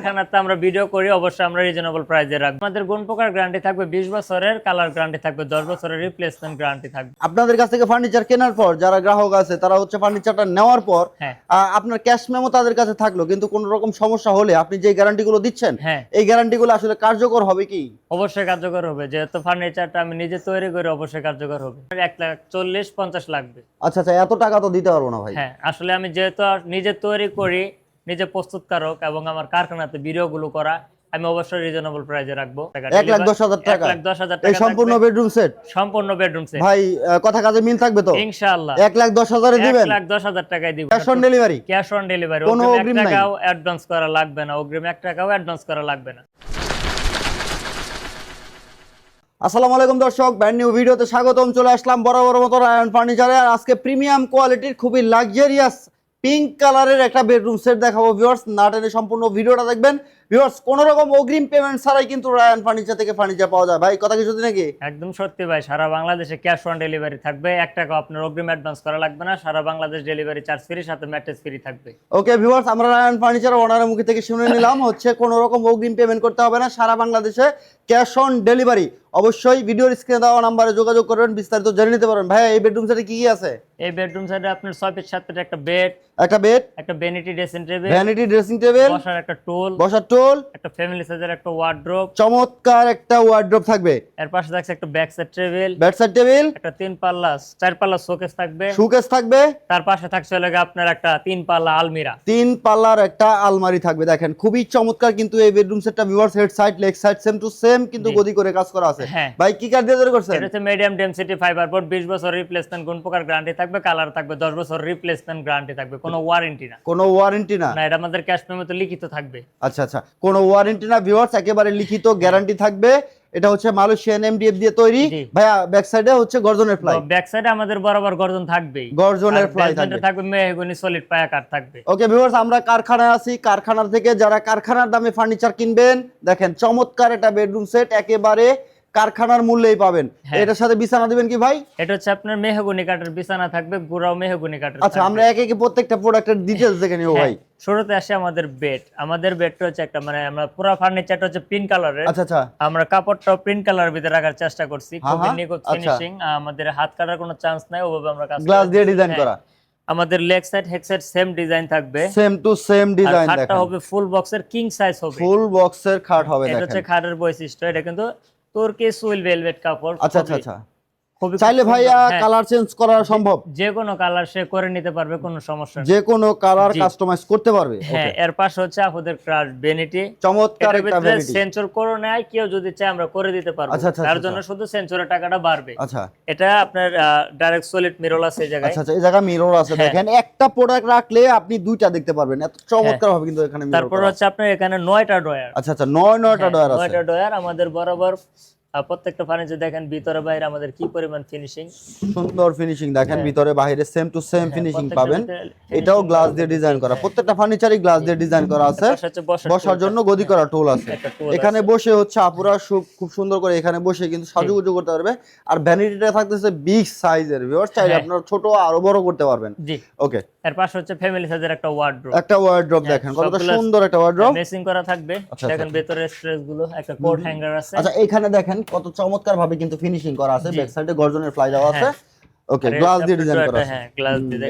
কারখানাতে আমরা ভিডিও করি অবশ্যই আমরা রিজনেবল প্রাইসে রাখব। আমাদের গুণ প্রকার গ্যারান্টি থাকবে বিশ বছরের কালার গ্যারান্টি থাকবে দশ বছরের রিপ্লেসমেন্ট গ্যারান্টি থাকবে। আপনাদের কাছ থেকে ফার্নিচার কেনার পর যারা গ্রাহক আছে তারা হচ্ছে ফার্নিচারটা নেওয়ার পর হ্যাঁ। আপনার ক্যাশ মেমো তাদের কাছে থাকল কিন্তু কোনো রকম সমস্যা হলে আপনি যে গ্যারান্টিগুলো দিচ্ছেন হ্যাঁ। এই গ্যারান্টিগুলো আসলে কার্যকর হবে কি? অবশ্যই কার্যকর হবে যেহেতু ফার্নিচারটা আমি নিজে তৈরি করি অবশ্যই কার্যকর হবে। এক লাখ চল্লিশ পঞ্চাশ লাগবে। আচ্ছা আচ্ছা এত টাকা তো দিতে পারব না ভাই। হ্যাঁ আসলে আমি যেহেতু নিজে তৈরি করি নিজে প্রস্তুতকারক এবং আমার কারখানাতে ভিডিওগুলো করা আমি অবশ্যই রিজনেবল প্রাইসে রাখব। এক লাখ দশ হাজার টাকা। এক লাখ দশ হাজার এই টাকা সম্পূর্ণ বেডরুম সেট সম্পূর্ণ বেডরুম সেট ভাই কথা কাজে মিল থাকবে তো? ইনশাআল্লাহ। এক লাখ দশ হাজারে এক দিবেন? লাখ দশ হাজার টাকায় দিব। Cash on delivery cash on delivery কোনো অগ্রিম এক টাকাও অ্যাডভান্স করা লাগবে না। অগ্রিম এক টাকাও অ্যাডভান্স করা লাগবে না। আসসালামু আলাইকুম দর্শক ব্র্যান্ড নিউ ভিডিওতে স্বাগতম। চলে আসলাম বরাবর মতো রায়ন ফার্নিচারে আর আজকে প্রিমিয়াম কোয়ালিটির খুবই লাক্সারিয়াস পিঙ্ক কালারের একটা বেডরুম সেট দেখাবো ভিউয়ার্স না টেনে সম্পূর্ণ ভিডিওটা দেখবেন। ভিউয়ার্স কোনো রকম অগ্রিম পেমেন্ট ছাড়াই কিন্তু রায়ন ফার্নিচার থেকে ফার্নিচার পাওয়া যায়। ভাই কথা কিছু নাকি? একদম সত্যি ভাই। সারা বাংলাদেশে ক্যাশ অন ডেলিভারি থাকবে। এক টাকা আপনার অগ্রিম অ্যাডভান্স করা লাগবে না। সারা বাংলাদেশ ডেলিভারি চার্জ ফ্রি সাথে ম্যাট্রেস ফ্রি থাকবে। ওকে ভিউয়ার্স আমরা রায়ন ফার্নিচার ওনারের মুখ থেকে শুনে নিলাম। হচ্ছে কোনো রকম অগ্রিম পেমেন্ট করতে হবে না। সারা বাংলাদেশে ক্যাশ অন ডেলিভারি অবশ্যই ভিডিওর স্ক্রিনে দেওয়া নাম্বারে যোগাযোগ করবেন বিস্তারিত জেনে নিতে পারেন ভাই এই বেডরুম সেটে কি কি আছে? এই বেডরুম সাইডে আপনার ছয় ফিট সাত ফিট একটা বেড একটা বেড একটা vanity dressing table vanity dressing table বসার একটা টুল বসার টোল একটা ফ্যামিলি সাইজের একটা ওয়ার্ড্রোব চমৎকার একটা ওয়ার্ড্রপ থাকবে। এর পাশে থাকছে একটা back side table back side table একটা তিন পাল্লা চার পাল্লা শোকেস থাকবে। শোকেস থাকবে। তার পাশে থাকছে হলো গিয়ে আপনার একটা তিন পাল্লা আলমিরা। তিন পাল্লার একটা আলমারি থাকবে দেখেন। খুবই চমৎকার কিন্তু এই বেডরুম সেটটা viewers head side leg side same to same কিন্তু গদি করে কাজ করা আছে। হ্যাঁ। ভাই কি কাঠ দিয়ে তৈরি করছেন? এটা হচ্ছে মিডিয়াম ডেনসিটি ফাইবার বোর্ড বিশ বছর রিপ্লেসমেন্ট কোন প্রকার গ্যারান্টি থাকবে? কালার থাকবে দশ বছর রিপ্লেসমেন্ট গ্যারান্টি থাকবে কোনো ওয়ারেন্টি না। কোনো ওয়ারেন্টি না? না এটা আমাদের ক্যাশ পেমেন্ট লিখিত থাকবে। আচ্ছা আচ্ছা। কোনো ওয়ারেন্টি না ভিউয়ার্স একেবারে লিখিত গ্যারান্টি থাকবে। এটা হচ্ছে মালয়েশিয়ান এমডিএফ দিয়ে তৈরি। ভাইয়া ব্যাক সাইডে হচ্ছে গর্জনের ফ্লাই ব্যাক সাইডে আমাদের বরাবর গর্জন থাকবেই। গর্জনের ফ্লাই থাকবে। থাকবে মেহগনি সলিড পায়া কাঠ থাকবে। ওকে ভিউয়ার্স আমরা কারখানায় আছি। কারখানার থেকে যারা কারখানার দামে ফার্নিচার কিনবেন দেখেন চমৎকার একটা বেডরুম সেট একেবারে কারখানার মূল্যেই পাবেন। হ্যাঁ। এটার সাথে বিছানা দিবেন কি ভাই? এটা হচ্ছে আপনার মেহগনি কাঠের বিছানা থাকবে গুড়াও মেহগনি কাঠের আচ্ছা আমরা একে একে প্রত্যেকটা প্রোডাক্টের ডিটেলস দেখে নিব হ্যাঁ, ভাই। শুরুতে আসে আমাদের বেড আমাদের বেডটা হচ্ছে একটা মানে আমরা পুরো ফার্নিচারটা হচ্ছে পিঙ্ক কালারের আচ্ছা আচ্ছা। আমরা কাপড়টাও প্রিন্ট কালারের ভিতরে রাখার চেষ্টা করছি। হ্যাঁ, খুবই হ্যাঁ, নিখুঁত আচ্ছা। ফিনিশিং আমাদের হাত কাটার কোনো চান্স নাই ওভাবে আমরা কাজ গ্লাস দিয়ে ডিজাইন করা। আমাদের leg side head side same design থাকবে। সেম টু সেম ডিজাইন খাটটা হবে ফুল বক্সের কিং সাইজ হবে। ফুল বক্সের খাট হবে দেখেন এটা হচ্ছে খাটের বৈশিষ্ট্য। এটা কিন্তু তুর্কি সুইল ভেলভেট কাপড় আচ্ছা আচ্ছা খুবই- আচ্ছা। খুবই চাইলে ভাইয়া হ্যাঁ, কালার চেঞ্জ করা সম্ভব। যে কোনো কালার সে করে নিতে পারবে কোনো সমস্যা যে কোনো কালার কাস্টমাইজ করতে পারবে। হ্যাঁ এর পাশে হচ্ছে আপনাদের ক্রাশ বেনিটি চমৎকার একটা ভিতরে সেন্সর করে নেয় কেউ যদি চায় আমরা করে দিতে পারব। আচ্ছা, আচ্ছা, তার আচ্ছা, জন্য শুধু সেন্সরের টাকাটা বাড়বে। আচ্ছা। এটা আপনার ডাইরেক্ট সলিড মিরর আছে এই জায়গায়। আচ্ছা আচ্ছা এই জায়গা মিরর আছে। হ্যাঁ। দেখেন একটা প্রোডাক্ট রাখলে আপনি দুইটা দেখতে পারবেন। এত চমৎকার হবে কিন্তু এখানে তারপর হচ্ছে আপনার এখানে নয়টা ড্রয়ার আচ্ছা আচ্ছা নয় নয়টা ডয়ার আছে। নয়টা ড্রয়ার আমাদের বরাবর প্রত্যেকটা ফার্নিচার দেখেন ভিতরে বাইরে আমাদের কি পরিমাণ ফিনিশিং সুন্দর ফিনিশিং দেখেন হ্যাঁ। ভিতরে বাইরে সেম টু সেম ফিনিশিং পাবেন। এটাও গ্লাস দিয়ে ডিজাইন করা। প্রত্যেকটা ফার্নিচারই গ্লাস দিয়ে ডিজাইন করা আছে। বসার জন্য গদি করা টোল আছে। এখানে বসে হচ্ছে আপুরা খুব সুন্দর করে এখানে বসে কিন্তু সাজুগুজু করতে পারবে। আর ভ্যানিটিটা থাকতেছে বিগ সাইজের ভিউয়ার্স চাইলে হ্যাঁ। আপনারা ছোট আরও বড় করতে পারবেন। জি। ওকে। এর পাশে হচ্ছে ফ্যামিলি সাইজের একটা ওয়ার্ড্রোব একটা ওয়ার্ড্রপ হ্যাঁ, দেখেন কতটা সুন্দর একটা ওয়ার্ড্রপ মেসিং করা থাকবে। আচ্ছা, দেখেন ভেতরে স্ট্রেসগুলো একটা কোট হ্যাঙ্গার আছে। আচ্ছা এখানে দেখেন কত চমৎকার ভাবে কিন্তু ফিনিশিং করা আছে। ব্যাক সাইডে গর্জনের ফ্লাই দেওয়া আছে হ্যাঁ। ওকে গ্লাস দিয়ে ডিজাইন করা আছে হ্যাঁ,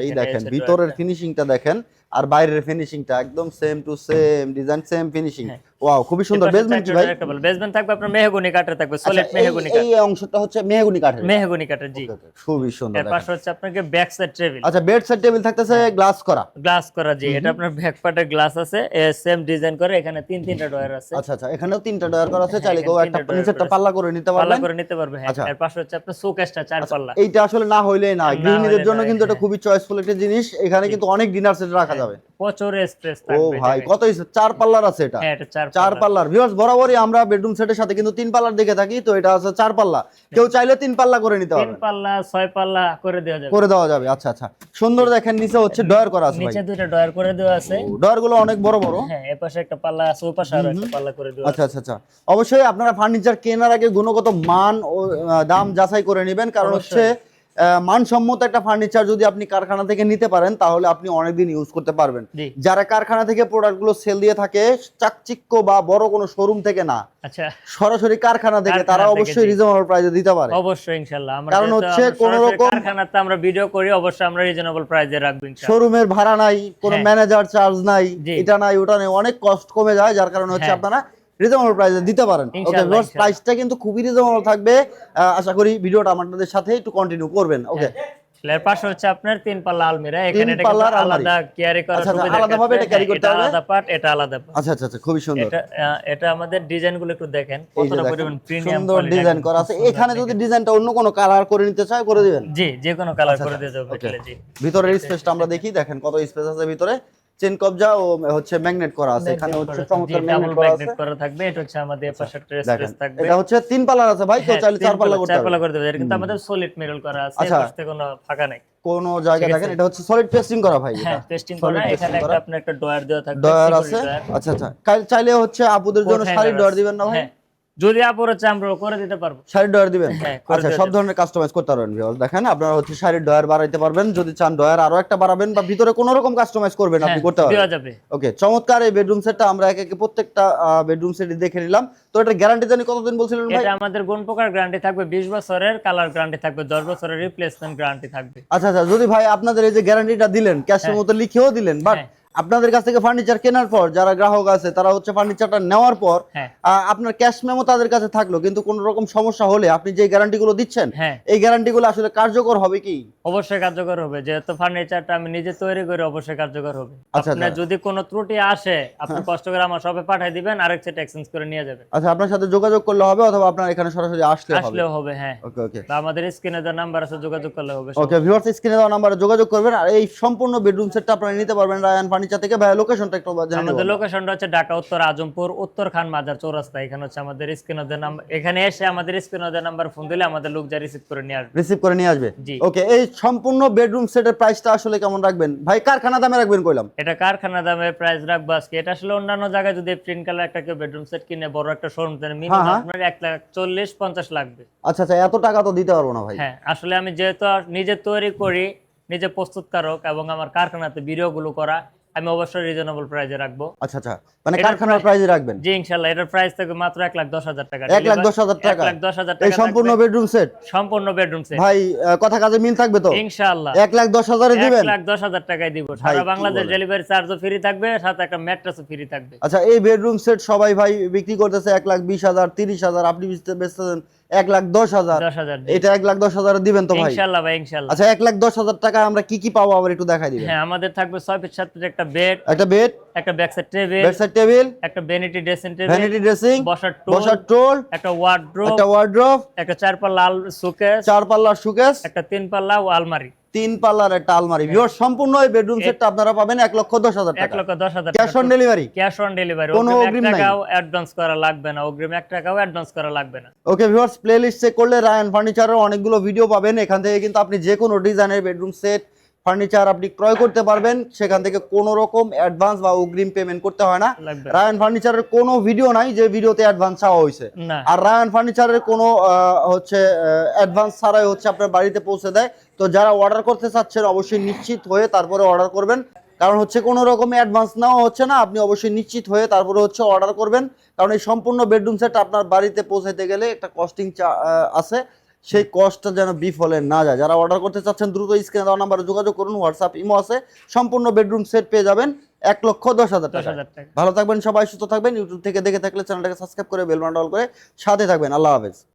এই দেখেন, ভিতরের। ফিনিশিংটা দেখেন আর বাইরের ফিনিশিংটা একদম same to same design same finishing হ্যাঁ। ওয়াও খুবই সুন্দর। বেসমেন্ট ভাই। বেসমেন্ট থাকবে আপনার মেহগনি কাঠের থাকবে আচ্ছা, সলিড এই- মেহগনি কাঠ। এই অংশটা হচ্ছে মেহগুনি কাঠের। মেহগনি কাঠের জি। খুবই সুন্দর এর পাশে হচ্ছে আপনাকে ব্যাক সাইড টেবিল আচ্ছা বেড সাইড টেবিল থাকতেছে গ্লাস করা। গ্লাস করা জি। এটা আপনার ব্যাক পার্টের গ্লাস আছে সেম ডিজাইন করে এখানে তিন তিনটা ডয়ার আছে। আচ্ছা আচ্ছা এখানেও তিনটা ডয়ার করা আছে চাইলে এখানে কেউ একটা নিচেরটা পাল্লা করে নিতে পাল্লা করে নিতে পারবে হ্যাঁ। আচ্ছা। এর পাশে হচ্ছে আপনার শোকেসটা চার পাল্লা। এইটা আসলে না হইলেই না। গৃহিণীদের জন্য কিন্তু এটা হ্যাঁ। খুবই চয়েসফুল একটা জিনিস। এখানে কিন্তু অনেক ডিনার সেট রাখা যাবে। প্রচুর স্পেস ও থাকবে ভাই কত চার পাল্লার আছে এটা। হ্যাঁ এটা চার পাল্লার। ভিউয়ার্স বরাবরই আমরা বেডরুম সেটের সাথে কিন্তু তিন পাল্লার দেখে থাকি তো এটা আছে চার পাল্লা। কেউ চাইলে তিন পাল্লা করে নিতে তিন পাল্লা ছয় পাল্লা করে দেওয়া যাবে। করে দেওয়া যাবে। আচ্ছা আচ্ছা। সুন্দর দেখেন নিচে হচ্ছে ডয়ার করা আছে ভাই। নিচে দুইটা ডয়ার করে দেওয়া আছে। ডয়ারগুলো অনেক বড় বড়। হ্যাঁ পাশে একটা পাল্লা আছে ওই পাশে আরও একটা পাল্লা করে দেওয়া আচ্ছা আচ্ছা আচ্ছা। অবশ্যই আপনারা ফার্নিচার কেনার আগে গুণগত মান ও দাম যাচাই করে নেবেন। কারণ হচ্ছে মানসম্মত একটা ফার্নিচার যদি আপনি কারখানা থেকে নিতে পারেন তাহলে আপনি অনেকদিন ইউজ করতে পারবেন। যারা কারখানা থেকে প্রোডাক্টগুলো সেল দিয়ে থাকে চাকচিক্য বা বড় কোনো শোরুম থেকে না আচ্ছা। সরাসরি কারখানা থেকে তারা অবশ্যই রিজনেবল প্রাইসে দিতে পারে। অবশ্যই ইনশাল্লাহ আমরা কারণ হচ্ছে কোনো রকম- কারখানাতে আমরা ভিডিও করি অবশ্যই আমরা রিজনেবল প্রাইসে রাখব ইনশাল্লাহ শোরুমের ভাড়া নাই কোনো। ম্যানেজার চার্জ নাই এটা নাই ওটা নাই অনেক কস্ট কমে যায় যার কারণে হচ্ছে হ্যাঁ। আপনারা রিজনেবল প্রাইসে দিতে পারেন। ওকে ভিউয়ার্স প্রাইসটা কিন্তু খুবই রিজনেবল থাকবে। আশা করি ভিডিওটা আপনাদের সাথে একটু কন্টিনিউ করবেন। ওকে এর পাশে হচ্ছে আপনার তিন পাল্লা আলমিরা। এখানে এটা পাল্লার আলাদা ক্যারি করা আচ্ছা, আচ্ছা, সুবিধা আলাদাভাবে এটা ক্ষেত্রে, carry হ্যাঁ, করতে হবে? আলাদা পার্ট এটা আলাদা। আচ্ছা আচ্ছা আচ্ছা খুবই সুন্দর। এটা এটা আমাদের ডিজাইনগুলো একটু দেখেন। কতটা পরিমাণ প্রিমিয়াম সুন্দর ডিজাইন করা আছে। এখানে যদি ডিজাইনটা অন্য কোনো কালার করে নিতে চায় করে দিবেন। জি যে কোনো কালার আচ্ছা, করে আচ্ছা, দিয়ে যাবে জি। ভিতরের স্পেসটা আমরা দেখি দেখেন কত স্পেস আছে ভিতরে। চেন কবজা ও হচ্ছে ম্যাগনেট করা আছে। এখানে হচ্ছে চমৎকার ম্যাগনেট করা আছে। করা থাকবে। এটা হচ্ছে আমাদের পাশে একটা দেখেন। থাকবে। এটা হচ্ছে তিন পাল্লার আছে ভাই তো হ্যাঁ, চাইলে চার পাল্লা করতে চার হবে পাল্লা করে দেবে এটা কিন্তু আমাদের সলিড মেটাল করা আছে। আচ্ছা। এর পাশে কোনো ফাঁকা নাই। কোন জায়গায় ঠিক দেখেন এটা হচ্ছে সলিড পেস্টিং করা ভাই হ্যাঁ এটা টেস্টিং করা এখানে একটা আপনার একটা ডয়ার দেওয়া থাকবে ডয়ার আছে? আচ্ছা আচ্ছা। চাইলে হচ্ছে আপুদের জন্য hanger শাড়ির ডয়ার। দিবেন না ভাই? হ্যাঁ, যদি আপুর হচ্ছে আমরা করে দিতে পারব। শাড়ির ডয়ার দিবেন? হ্যাঁ, আচ্ছা সব ধরনের কাস্টমাইজ করতে পারবেন viewers। দেখেন আপনারা হচ্ছে শাড়ির ডয়ার বাড়াইতে পারবেন যদি চান ডয়ার আরও একটা বাড়াবেন বা ভিতরে কোনো রকম কাস্টমাইজ করবেন আপনি হ্যাঁ, করতে পারবেন। ওকে চমৎকার এই বেডরুম সেটটা আমরা একে একে প্রত্যেকটা বেডরুম সেট দেখে নিলাম। তো এটা গ্যারান্টি জানি কতদিন বলছিলেন ভাই? এটা আমাদের কোন প্রকার গ্যারান্টি থাকবে 20 বছরের কালার গ্যারান্টি থাকবে 10 বছরের রিপ্লেসমেন্ট গ্যারান্টি থাকবে। আচ্ছা আচ্ছা যদি ভাই আপনাদের এই যে গ্যারান্টিটা দিলেন ক্যাশের। মতো লিখেও দিলেন বাট। আপনাদের কাছ থেকে ফার্নিচার কেনার পর যারা গ্রাহক আছে তারা হচ্ছে ফার্নিচারটা নেওয়ার পর হ্যাঁ। আপনার ক্যাশ মেমো তাদের কাছে থাকল কিন্তু কোনো রকম সমস্যা হলে আপনি যে গ্যারান্টিগুলো দিচ্ছেন হ্যাঁ। এই গ্যারান্টিগুলো আসলে কার্যকর হবে কি? অবশ্যই কার্যকর হবে যেহেতু ফার্নিচারটা আমি নিজে তৈরি করে অবশ্যই কার্যকর হবে। আচ্ছা, আপনার আচ্ছা। যদি কোনো ত্রুটি আসে আপনি কষ্ট করে আমার শপে পাঠিয়ে দিবেন আরেক সেট এক্সচেঞ্জ করে নিয়ে যাবেন। আচ্ছা আপনার সাথে যোগাযোগ করলে হবে অথবা আপনার এখানে সরাসরি আসলে হবে? আসলেও হবে হ্যাঁ। ওকে ওকে। বা আমাদের স্ক্রিনে যে নাম্বার আছে যোগাযোগ করলে হবে ওকে ভিউয়ার্স স্ক্রিনে দেওয়া নাম্বারে যোগাযোগ করবেন আর এই সম্পূর্ণ বেডরুম সেটটা আপনারা নিতে পারবেন রায়ান ফার্নিচার থেকে ভাই লোকেশনটা একটু জানিয়ে আমাদের লোকেশনটা হচ্ছে ঢাকা উত্তর আজমপুর উত্তর খান মাজার চৌরাস্তা। এখানে হচ্ছে আমাদের স্ক্রিনে নাম্বার এখানে এসে আমাদের স্ক্রিনে নাম্বার ফোন দিলে আমাদের লোক যা রিসিভ করে নিয়ে আসবে। রিসিভ করে নিয়ে আসবে? জি। ওকে এই সম্পূর্ণ বেডরুম সেটের প্রাইসটা আসলে কেমন রাখবেন? ভাই কারখানা দামে রাখবেন কইলাম। এটা কারখানা দামে প্রাইস রাখব আজকে। এটা আসলে অন্যান্য জায়গায় যদি প্রিন্ট কালার একটা কেউ বেডরুম সেট কিনে বড় একটা শোরুম মিনিমাম হ্যাঁ। আপনার এক লাখ চল্লিশ পঞ্চাশ লাগবে। আচ্ছা আচ্ছা এত টাকা তো দিতে পারব না ভাই। হ্যাঁ আসলে আমি যেহেতু নিজে তৈরি করি নিজে প্রস্তুতকারক এবং আমার কারখানাতে ভিডিওগুলো করা আমি অবশ্যই রিজনেবল প্রাইসে রাখব। আচ্ছা আচ্ছা। মানে কারখানার প্রাইসে রাখবেন? জি ইনশাল্লাহ এটার প্রাইস থাকবে মাত্র এক লাখ দশ হাজার টাকা এক লাখ দশ হাজার এক টাকা? লাখ দশ হাজার এই টাকা সম্পূর্ণ বেডরুম সেট সম্পূর্ণ বেডরুম সেট ভাই কথা কাজে মিল থাকবে তো? ইনশাআল্লাহ। এক লাখ দশ হাজারে এক দিবেন? লাখ দশ হাজার টাকায় দিব। সারা বাংলাদেশ ডেলিভারি চার্জও ফ্রি থাকবে সাথে একটা ম্যাট্রেসও ফ্রি থাকবে। আচ্ছা এই বেডরুম সেট সবাই ভাই বিক্রি করতেছে এক লাখ বিশ হাজার তিরিশ হাজার। আপনি বেচতে- বেচতেছেন এক লাখ দশ হাজার। এটা এক লাখ দশ হাজার দিবেন তো ভাই? ইনশাল্লাহ ভাই ইনশাল্লাহ। আচ্ছা এক লাখ দশ হাজার টাকা আমরা কি কি পাবো আবার একটু দেখাই দিবেন। হ্যাঁ আমাদের থাকবে ছয় ফিট সাত ফিট একটা বেড একটা বেড একটা ব্যাকসাইড টেবিল টেবিল একটা vanity dressing table vanity dressing বসার টুল বসার টোল একটা ওয়ার্ড্রোব একটা ওয়ার্ড্রোব একটা চার পাল্লা চার সুকেস একটা তিন পাল্লা আলমারি। তিন পাল্লার একটা আলমারি। ভিউয়ার সম্পূর্ণ এই বেডরুম সেটটা আপনারা পাবেন এক লক্ষ দশ হাজার এক টাকা লক্ষ দশ হাজার cash on delivery cash on delivery কোনো অগ্রিম? টাকাও অ্যাডভান্স করা লাগবে না। অগ্রিম এক টাকাও অ্যাডভান্স করা লাগবে না। ওকে ভিউয়ার্স প্লেলিস্ট চেক করলে রায়ান ফার্নিচারের অনেকগুলো ভিডিও পাবেন। এখান থেকে কিন্তু আপনি যে কোনো ডিজাইনের বেডরুম সেট ফার্নিচার আপনি ক্রয় করতে পারবেন সেখান থেকে কোনো রকম অ্যাডভান্স বা অগ্রিম পেমেন্ট করতে হয় না। রায়ন ফার্নিচারের কোনো ভিডিও নাই যে ভিডিওতে অ্যাডভান্স চাওয়া হয়েছে। আর রায়ান ফার্নিচারের কোনো হচ্ছে অ্যাডভান্স ছাড়াই হচ্ছে আপনার বাড়িতে পৌঁছে দেয়। তো যারা অর্ডার করতে চাচ্ছেন অবশ্যই নিশ্চিত হয়ে তারপরে অর্ডার করবেন। কারণ হচ্ছে কোনো রকম অ্যাডভান্স নেওয়া হচ্ছে না আপনি অবশ্যই নিশ্চিত হয়ে তারপরে হচ্ছে অর্ডার করবেন। কারণ এই সম্পূর্ণ বেডরুম সেট আপনার বাড়িতে পৌঁছাইতে গেলে একটা কস্টিং আছে। সেই কস্টটা যেন বিফলে না যায়। যারা অর্ডার করতে চাচ্ছেন দ্রুত স্ক্রিনে দেওয়া নাম্বারে যোগাযোগ করুন হোয়াটসঅ্যাপ ইমো আছে। সম্পূর্ণ বেডরুম সেট পেয়ে যাবেন এক লক্ষ দশ হাজার টাকা। ভালো থাকবেন সবাই সুস্থ থাকবেন। ইউটিউব থেকে দেখে থাকলে চ্যানেলটাকে সাবস্ক্রাইব করে বেল বাটন অল করে সাথে থাকবেন। আল্লাহ হাফেজ।